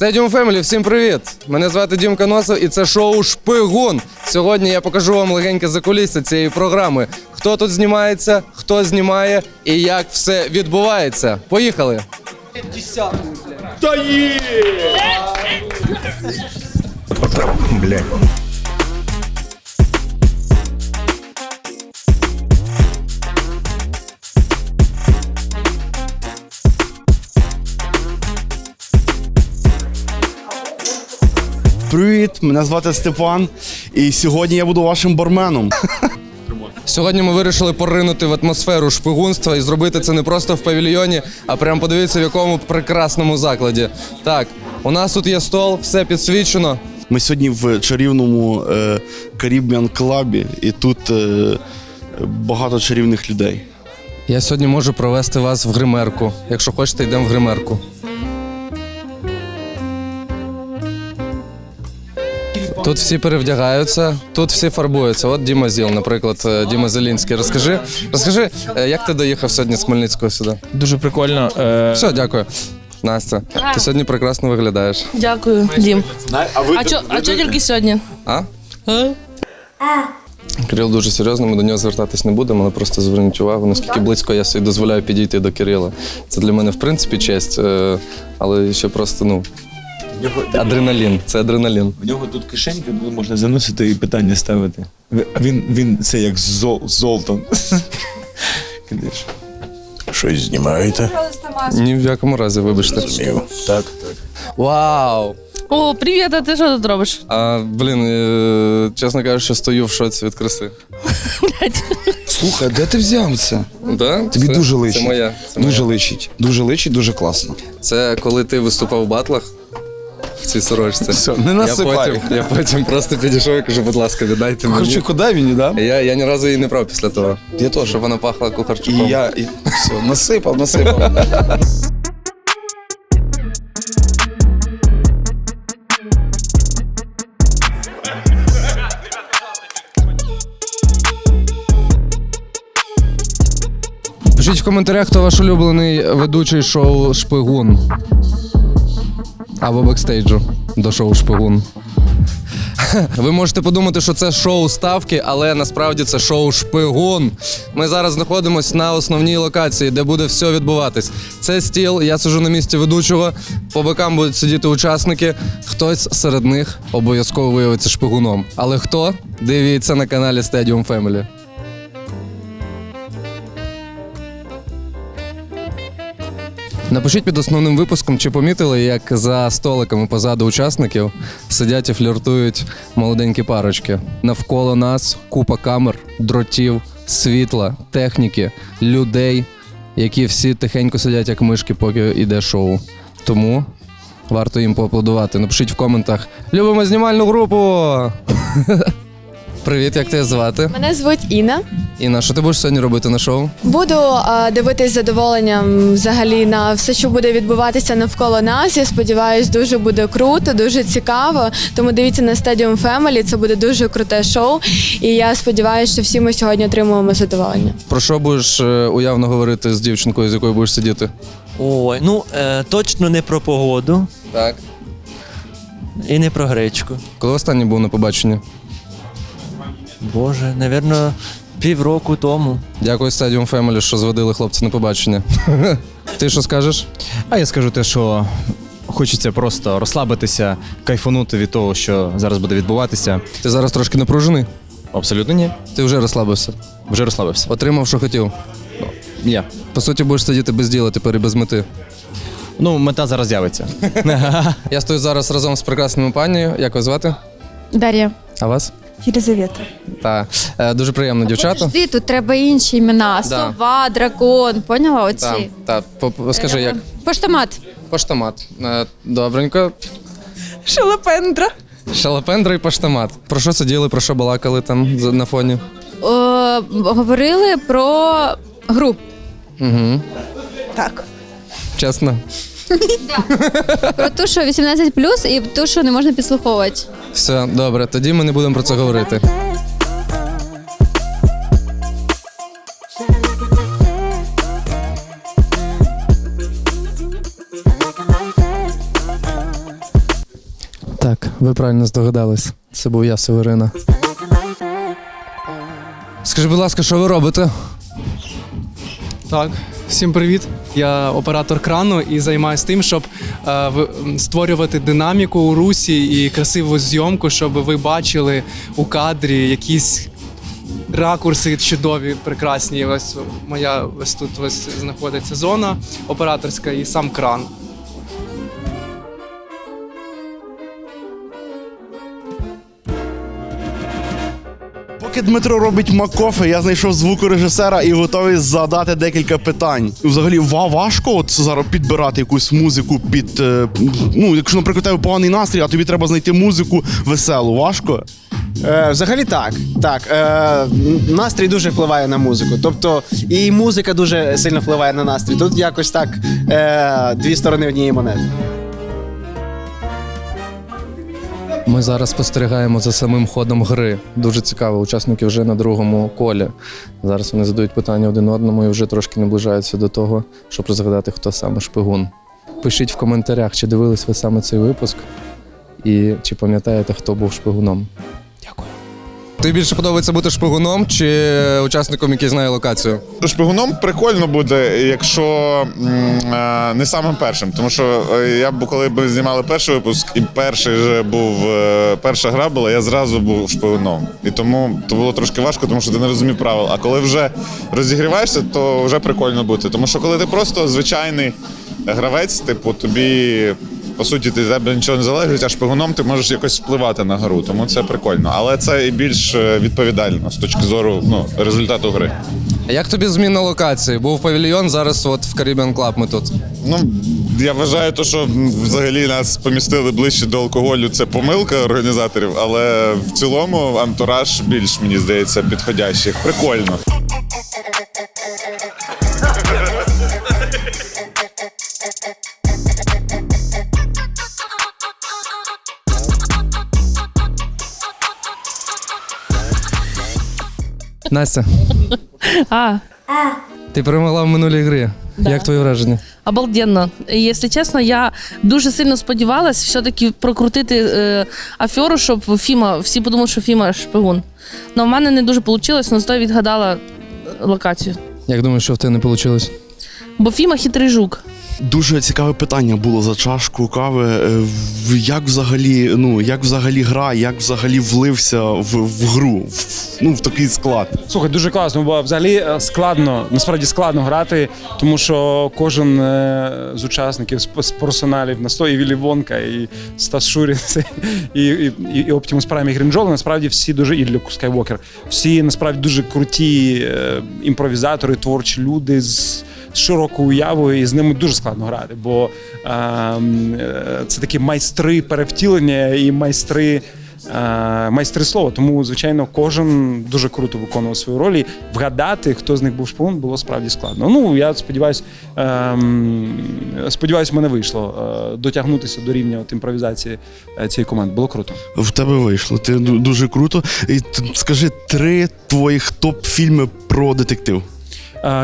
Stadium Family, всім привіт! Мене звати Дімка Носов і це шоу Шпигун. Сьогодні я покажу вам легеньке закулісся цієї програми. Хто тут знімається, хто знімає і як все відбувається. Поїхали! Блядь. Привіт, мене звати Степан, і сьогодні я буду вашим барменом. Сьогодні ми вирішили поринути в атмосферу шпигунства і зробити це не просто в павільйоні, а прямо подивіться в якому прекрасному закладі. Так, у нас тут є стол, все підсвічено. Ми сьогодні в чарівному е, Caribbean клабі, і тут е, багато чарівних людей. Я сьогодні можу провести вас в гримерку. Якщо хочете, йдемо в гримерку. Тут всі перевдягаються, тут всі фарбуються. От Діма Зіл, наприклад, е, Діма Зелінський. Розкажи, розкажи, е, як ти доїхав сьогодні з Хмельницького сюди? Дуже прикольно. Е, Все, дякую. Настя, ти сьогодні прекрасно виглядаєш. Дякую, Дім. А ви А чо, а чо тільки сьогодні? А? Кирил дуже серйозно, ми до нього звертатись не будемо, але просто зверніть увагу, наскільки близько я собі дозволяю підійти до Кирила. Це для мене в принципі честь, але ще просто ну. Адреналін, це адреналін. в нього тут кишенька, де можна заносити і питання ставити. Ви- Він, він це як зол, Золтан. Щось знімаєте? Ні в якому разі, вибачте. Так. Вау! О, привіт, а ти що тут робиш? А, блін, е, чесно кажучи, стою в шоці від краси. Слухай, де ти взяв це? Да? Тобі Це- дуже личить. Це моя. Це, Дуже моя. личить. Дуже личить, дуже класно. це коли ти виступав в батлах в цій сорочці. Все, не Я потім, я потім просто підійшов і кажу, будь ласка, віддайте мені. Короче, куди він, да? Я, я ні разу її не брав після того. Я теж. Щоб вона пахла кухарчуком. І я і, все, насипав, насипав. Пишіть в коментарях, хто ваш улюблений ведучий шоу Шпигун. Або бекстейджу до шоу Шпигун. Ви можете подумати, що це шоу ставки, але насправді це шоу Шпигун. Ми зараз знаходимося на основній локації, де буде все відбуватись. Це стіл, я сиджу на місці ведучого. По бокам будуть сидіти учасники. Хтось серед них обов'язково виявиться шпигуном. Але хто? Дивіться на каналі Stadium Family. Напишіть під основним випуском, чи помітили, як за столиками позаду учасників сидять і фліртують молоденькі парочки. Навколо нас купа камер, дротів, світла, техніки, людей, які всі тихенько сидять як мишки, поки йде шоу. Тому варто їм поаплодувати. Напишіть в коментах: любимо знімальну групу! Привіт, як тебе звати? Мене звуть Інна. Інна, що ти будеш сьогодні робити на шоу? Буду е, дивитись з задоволенням взагалі на все, що буде відбуватися навколо нас. Я сподіваюся, дуже буде круто, дуже цікаво. Тому дивіться на Stadium Family, це буде дуже круте шоу. І я сподіваюся, що всі ми сьогодні отримуємо задоволення. Про що будеш е, уявно говорити з дівчинкою, з якою будеш сидіти? Ой, ну е, точно не про погоду Так. і не про гречку. Коли останній був на побаченні? Боже, напевно, півроку тому. Дякую Stadium Family, що зводили хлопці на побачення. Ти що скажеш? А я скажу те, що хочеться просто розслабитися, кайфанути від того, що зараз буде відбуватися. Ти зараз трошки напружений? Абсолютно ні. Ти вже розслабився. Вже розслабився. Отримав, що хотів. Ні. По суті, будеш сидіти без діла тепер і без мети. Ну, мета зараз з'явиться. Я стою зараз разом з прекрасною панією. Як вас звати? Дар'я. А вас? Єлизавета. Так. Е, дуже приємно, дівчата. Подожди, тут треба інші імена. Да. Сова, дракон, поняла оці? По- по- Скажи, як? Поштомат. Поштомат. Е, Добренько. Шалапендра. Шалапендра і поштомат. Про що сиділи, про що балакали там за- на фоні? О, говорили про гру. Угу. Так. Чесно. Про те, що 18 і те, що не можна підслуховувати. Все, добре, тоді ми не будемо про це говорити. Так, ви правильно здогадались. Це був я, Северина. Скажи, будь ласка, що ви робите? Так, всім привіт. Я оператор крану і займаюся тим, щоб е, створювати динаміку у русі і красиву зйомку, щоб ви бачили у кадрі якісь ракурси чудові, прекрасні. Ось моя ось тут ось знаходиться зона операторська і сам кран. Поки Дмитро робить макофе, я знайшов звукорежисера і готовий задати декілька питань. Взагалі, ва- важко от зараз підбирати якусь музику під. е, ну, якщо, наприклад, тебе поганий настрій, а тобі треба знайти музику веселу. Важко? Е, взагалі так. Так. Е, настрій дуже впливає на музику. Тобто, і музика дуже сильно впливає на настрій. Тут якось так е, дві сторони однієї монети. Ми зараз спостерігаємо за самим ходом гри. Дуже цікаво. Учасники вже на другому колі. Зараз вони задають питання один одному і вже трошки наближаються до того, щоб розгадати, хто саме шпигун. Пишіть в коментарях, чи дивились ви саме цей випуск, і чи пам'ятаєте, хто був шпигуном. Тобі більше подобається бути шпигуном чи учасником, який знає локацію? Шпигуном прикольно буде, якщо е, не самим першим. Тому що е, я б коли б знімали перший випуск, і перший же був е, перша гра була, я зразу був шпигуном. І тому то було трошки важко, тому що ти не розумів правил. А коли вже розігріваєшся, то вже прикольно бути. Тому що коли ти просто звичайний гравець, типу, тобі. По суті, ти тебе нічого не залежить, а шпигуном ти можеш якось впливати на гру, тому це прикольно. Але це і більш е, відповідально з точки зору ну, результату гри. А Як тобі зміна локації? Був павільйон, зараз от в Caribbean Club ми тут. Ну, я вважаю, то, що взагалі нас помістили ближче до алкоголю, це помилка організаторів, але в цілому антураж більш, мені здається, підходящий. Прикольно. Настя, А, ти перемогла в минулій грі. Да. Як твої враження? обалденно. І, Якщо чесно, я дуже сильно сподівалась все-таки прокрутити е, аферу, щоб Фіма, всі подумали, що Фіма шпигун. Але в мене не дуже вийшло, але зато відгадала е, локацію. Як думаєш, що в тебе не вийшло? Бо Фіма хитрий жук. Дуже цікаве питання було за чашку кави. Е, Як взагалі, ну як взагалі гра, як взагалі влився в, в гру, в, ну в такий склад. Слухай, дуже класно, бо взагалі е, складно, насправді складно грати, тому що кожен е, з учасників з, персоналів Насто і Віллі Вонка, і Стас Шурін, і, і, і, і Оптімус Прайм, і Грінджол, насправді всі дуже і Люк Скайвокер. Всі насправді дуже круті імпровізатори, творчі люди з. З широкою уявою, і з ними дуже складно грати, бо ем, е, це такі майстри перевтілення і майстри е, майстри слова. Тому, звичайно, кожен дуже круто виконував свою роль. І вгадати, хто з них був шпигун, було справді складно. Ну, я сподіваюся, ем, сподіваюсь, в мене вийшло е, дотягнутися до рівня от імпровізації е, цієї команди. Було круто. В тебе вийшло. Ти дуже круто. І скажи три твоїх топ-фільми про детектив.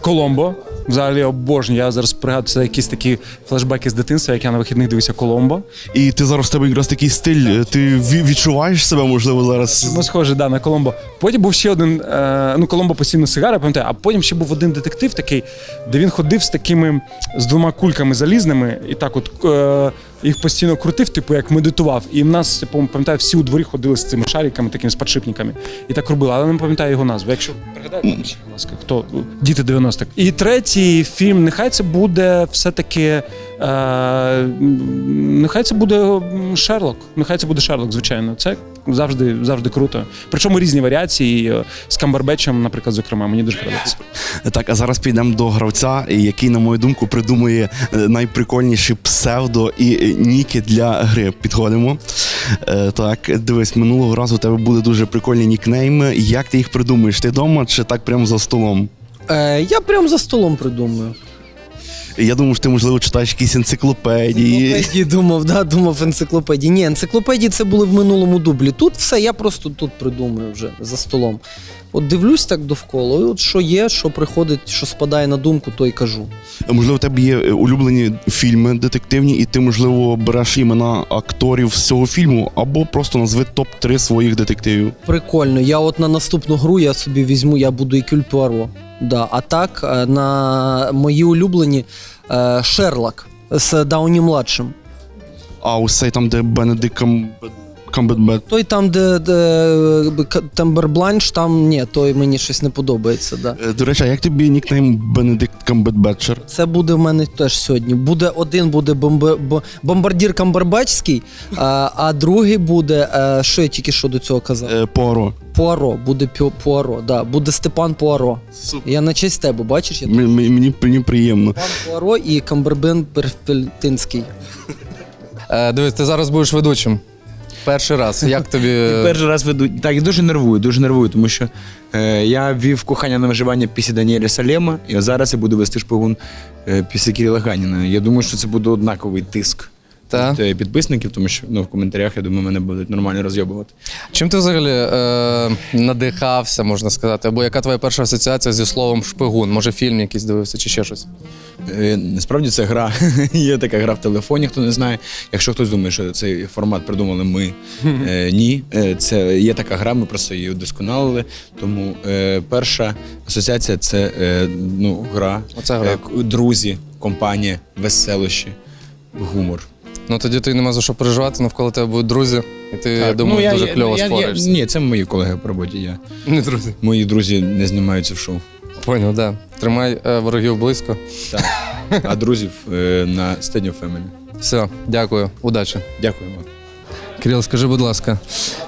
Коломбо. Взагалі обожнюю. Я зараз пригадую це якісь такі флешбеки з дитинства, як я на вихідних дивився Коломбо. І ти зараз в тебе якраз такий стиль. е, Ти відчуваєш себе, можливо, зараз. Ну, схоже, да, на Коломбо. Потім був ще один. Е, ну, Коломбо постійно сигара, пам'ятаю, а потім ще був один детектив такий, де він ходив з такими з двома кульками залізними, і так от е, їх постійно крутив, типу, як медитував. І в нас, я пам'ятаю, всі у дворі ходили з цими шариками, такими з підшипниками. І так робили, але не пам'ятаю його назву. Якщо пригадаєте, будь ласка, хто діти 90-х. І третій фільм, нехай це буде все-таки. Е, нехай це буде Шерлок. Нехай це буде Шерлок, звичайно. Це завжди, завжди круто. Причому різні варіації е, з Камбербечем, наприклад, зокрема, мені дуже подобається. Так, а зараз підемо до гравця, який, на мою думку, придумує е, найприкольніші псевдо і е, ніки для гри. Підходимо. Так, дивись, минулого разу у тебе були дуже прикольні нікнейми. Як ти їх придумуєш? Ти вдома чи так прямо за столом? Е, я прямо за столом придумаю. Я думав, що ти, можливо, читаєш якісь енциклопедії. Енциклопедії думав, да, думав енциклопедії. Ні, енциклопедії це були в минулому дублі. Тут все, я просто тут придумаю вже за столом. От дивлюсь так довкола, і от що є, що приходить, що спадає на думку, то й кажу. Можливо, у тебе є е, улюблені фільми детективні, і ти, можливо, береш імена акторів з цього фільму, або просто назви топ-3 своїх детективів. Прикольно. Я от на наступну гру я собі візьму, я буду Екюль Пуаро. Да. А так, е, на мої улюблені е, Шерлок з Дауні младшим. А ось цей там, де Бенедикт Камбетбет. Той там, де, де Тембербланш, там ні, той мені щось не подобається. Да. Е, До речі, а як тобі нікнейм Бенедикт Камбетбетчер? Це буде в мене теж сьогодні. Буде один буде бомбе, бо- бомбардір Камбербачський, а, а другий буде. е, Що я тільки що до цього казав? Е, Пуаро. Буде Пю- Пуаро, да, буде Степан Пуаро. Я на честь тебе, бачиш? Я М- м- Мені, мені приємно. Степан Пуаро і Камбербен Перфельтинський. Е, дивись, ти зараз будеш ведучим. Перший раз. Як тобі. Перший раз веду. Так, я дуже нервую, дуже нервую, тому що е, я вів кохання на виживання після Даніеля Салема, і зараз я буду вести шпигун е, після Кирила Ганіна. Я думаю, що це буде однаковий тиск. Та? Від, е, підписників, тому що ну, в коментарях, я думаю, мене будуть нормально розйобувати. Чим ти взагалі е, надихався, можна сказати? Або яка твоя перша асоціація зі словом шпигун? Може, фільм якийсь дивився чи ще щось? Е, Насправді це гра. Є така гра в телефоні, хто не знає. Якщо хтось думає, що цей формат придумали ми, е, ні. Е, Це є така гра, ми просто її удосконалили. Тому е, перша асоціація це е, ну, гра, Оце гра. Е, друзі, компанія, веселощі, гумор. Ну тоді ти нема за що переживати, навколо тебе будуть друзі, і ти, я думаю, дуже кльово ну, я, я, спораєшся. Ні, це мої колеги по роботі. Я. Не друзі. Мої друзі не знімаються в шоу. Поняв, да. Тримай е, ворогів близько. Так. А друзів е, на Stadium Family. Все, дякую, удачі. Дякую вам. Кирил, скажи, будь ласка,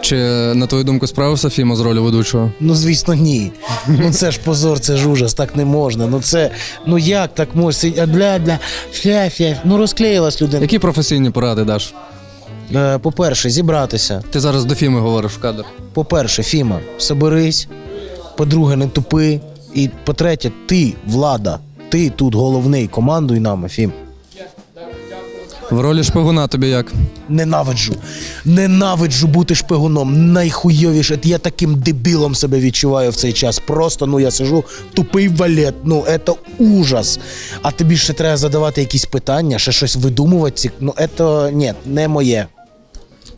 чи на твою думку справився Фіма з ролі ведучого? Ну, звісно, ні. Ну це ж позор, це ж ужас, так не можна. Ну це, ну як так можна? Бля, бля, фля, фля. Ну розклеїлась людина. Які професійні поради даш? Е, По-перше, зібратися. Ти зараз до Фіми говориш в кадр. По-перше, Фіма, соберись. По-друге, не тупи. І по-третє, ти, влада, ти тут головний, командуй нами, Фім. В ролі шпигуна тобі як? Ненавиджу. Ненавиджу бути шпигуном. Найхуйовіше. Я таким дебілом себе відчуваю в цей час. Просто ну я сижу, тупий валет. Ну це ужас. А тобі ще треба задавати якісь питання, ще щось видумувати. Ну це ні, не моє.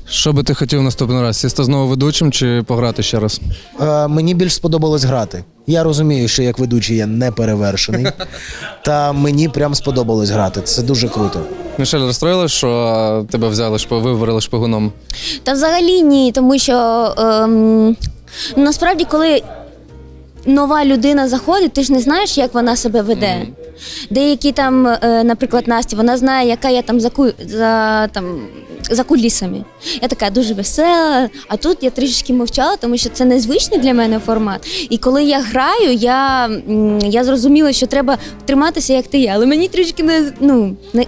Що би ти хотів наступний раз? Сісти знову ведучим чи пограти ще раз? Е, мені більш сподобалось грати. Я розумію, що як ведучий я не перевершений. Та мені прям сподобалось грати. Це дуже круто. Мішель, розстроїла, що тебе взяли шпи, виварили шпигуном? Та взагалі ні, тому що ем, насправді, коли нова людина заходить, ти ж не знаєш, як вона себе веде. Деякі там, е, наприклад, Настя, вона знає, яка я там за, за, там, за кулісами. Я така дуже весела, а тут я трішечки мовчала, тому що це незвичний для мене формат. І коли я граю, я, я зрозуміла, що треба триматися, як ти є. Але мені трішки не, ну, не,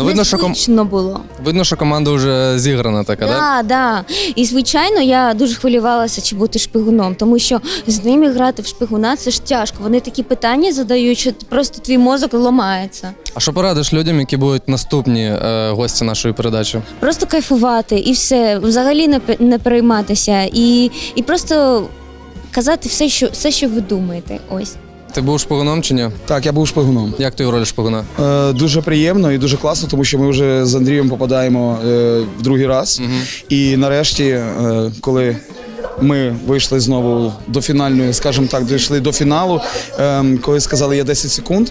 Ну, видно, що ком- незвично було. Видно, що команда вже зіграна така, так? Да? Да, да. І звичайно, я дуже хвилювалася, чи бути шпигуном, тому що з ними грати в шпигуна це ж тяжко. Вони такі питання задають, що просто твій мозок ламається. А що порадиш людям, які будуть наступні е, гості нашої передачі? Просто кайфувати і все, взагалі не, пе- не перейматися, і, і просто казати все, що все, що ви думаєте. Ось. Ти був шпигуном чи ні? Так, я був шпигуном. Як ти в ролі шпигуна? Е, дуже приємно і дуже класно, тому що ми вже з Андрієм попадаємо е, в другий раз. І нарешті, е, коли ми вийшли знову до фінальної, скажімо так, дійшли до фіналу, е, коли сказали, є 10 секунд.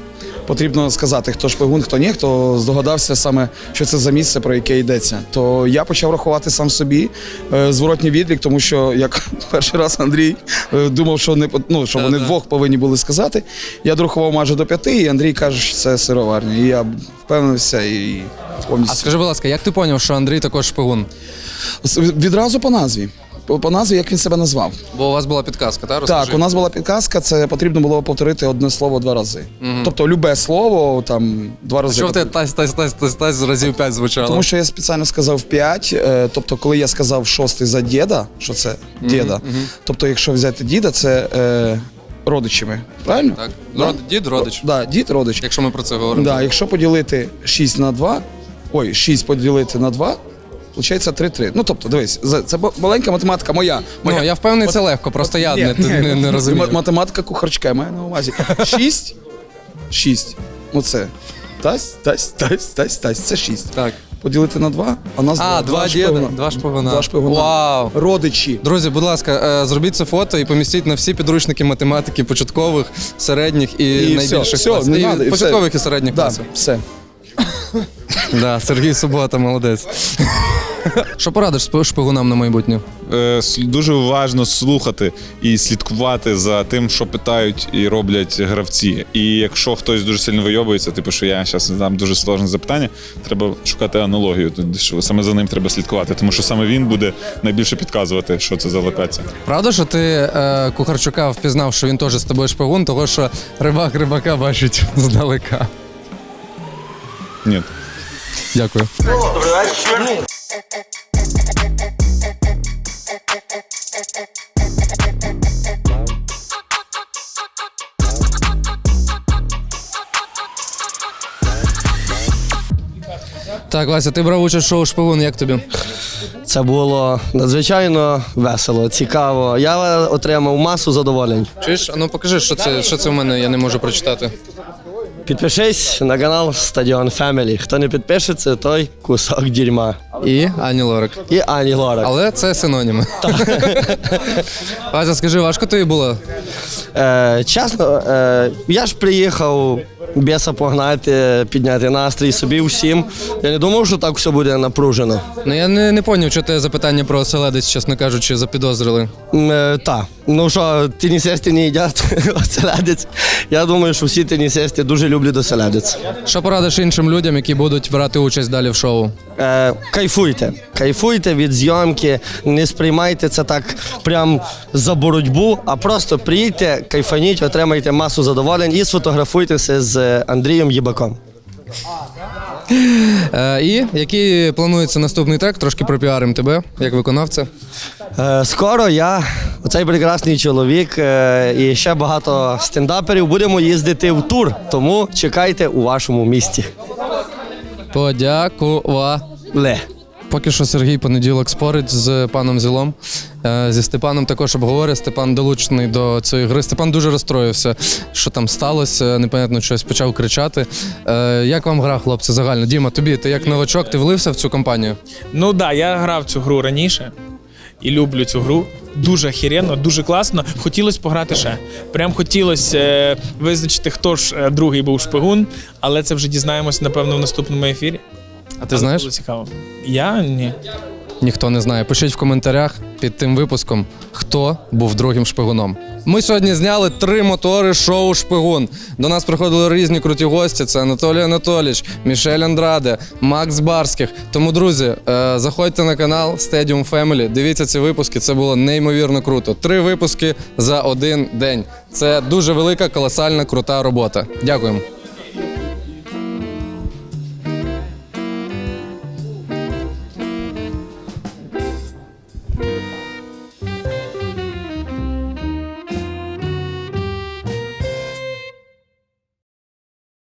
Потрібно сказати, хто шпигун, хто ні, хто здогадався саме, що це за місце, про яке йдеться. То я почав рахувати сам собі е, зворотній відлік, тому що як перший раз Андрій е, думав, що не по- ну, що вони двох повинні були сказати. Я дорахував майже до п'яти, і Андрій каже, що це сироварня. І я впевнився і повністю. А скажи, будь ласка, як ти зрозумів, що Андрій також шпигун? Відразу по назві. По, по назві, як він себе назвав. Бо у вас була підказка, так? Розкажи. Так, у нас була підказка, це потрібно було повторити одне слово два рази. Мгм. Тобто любе слово там два рази. що в тебе тась, тась, тась, тась, тась разів п'ять звучало? Тому що я спеціально сказав 5, е, тобто, коли я сказав шостий за діда, що це діда, тобто, якщо взяти діда, це е, родичами. Правильно? Так. Да? Род, дід, родич. Да, дід родич. Якщо ми про це говоримо. Да, якщо поділити 6 на 2, ой, 6 поділити на 2, виходить 3-3. Ну тобто, дивись, за- це бо- маленька математика моя. моя. Ну, я впевнений, це легко, просто я Ні, не, ні, не, не розумію. Математика кухарчка, я маю на увазі. 6, 6. Оце. Тась, тась, тась, тась, тась. Це 6. Так. Поділити на 2, а нас А, два діда, шпигуна. два шпигуна. Два шпигуна. Вау. Родичі. Друзі, будь ласка, е, зробіть це фото і помістіть на всі підручники математики початкових, середніх і, найбільших все, класів. не І надо, і початкових все. і середніх Да, класів. все. Да, Сергій Субота, молодець. Що порадиш шп- шпигунам на майбутнє? Е, с- Дуже уважно слухати і слідкувати за тим, що питають і роблять гравці. І якщо хтось дуже сильно вийобується, типу, що я зараз задам дуже сложне запитання, треба шукати аналогію. Що Саме за ним треба слідкувати, тому що саме він буде найбільше підказувати, що це за локація. Правда, що ти е, Кухарчука впізнав, що він теж з тобою шпигун, того що рибак рибака бачить здалека. Ні. Дякую. Так, Вася, ти брав участь в шоу шпигун, як тобі? Це було надзвичайно весело, цікаво. Я отримав масу задоволень. Чуєш? А ну покажи, що це, що це в мене, я не можу прочитати. Підпишись на канал Стадіон Фемілі. Хто не підпишеться, той кусок дерьма. І Ані Лорак. І Ані Лорак. Але це синоніми. Вася, скажи, важко тобі було? Е, чесно, е, я ж приїхав біса погнати, підняти настрій собі всім. Я не думав, що так все буде напружено. Ну я не, не поняв, що те запитання про оселедець, чесно кажучи, запідозрили. Е, так. Ну що, тенісисти не їдять оселедець. Я думаю, що всі тенісисти дуже люблять оселедець. Що порадиш іншим людям, які будуть брати участь далі в шоу? Е, кайфуйте. Кайфуйте від зйомки, не сприймайте це так прям за боротьбу, а просто приїдьте, кайфаніть, отримайте масу задоволень і сфотографуйтеся з Андрієм Єбаком. Е, і який планується наступний трек? Трошки пропіарим тебе, як виконавця. Е, скоро я, оцей прекрасний чоловік е, і ще багато стендаперів будемо їздити в тур, тому чекайте у вашому місті. Подякували. Поки що Сергій понеділок спорить з паном Зілом. Е, Зі Степаном також обговорює. Степан долучений до цієї гри. Степан дуже розстроївся, що там сталося. Непонятно щось почав кричати. Е, Як вам гра, хлопці, загально? Діма, тобі ти як новачок, ти влився в цю компанію? Ну так, да, я грав цю гру раніше і люблю цю гру. Дуже хіренно, дуже класно. Хотілося пограти ще. Прям хотілося е, визначити, хто ж другий був шпигун, але це вже дізнаємося, напевно, в наступному ефірі. А ти знаєш? Було цікаво. Я ні. Ніхто не знає. Пишіть в коментарях під тим випуском, хто був другим шпигуном. Ми сьогодні зняли три мотори шоу Шпигун. До нас приходили різні круті гості. Це Анатолій Анатолійович, Мішель Андраде, Макс Барських. Тому, друзі, е, заходьте на канал Stadium Family, дивіться ці випуски. Це було неймовірно круто. Три випуски за один день. Це дуже велика, колосальна, крута робота. Дякуємо.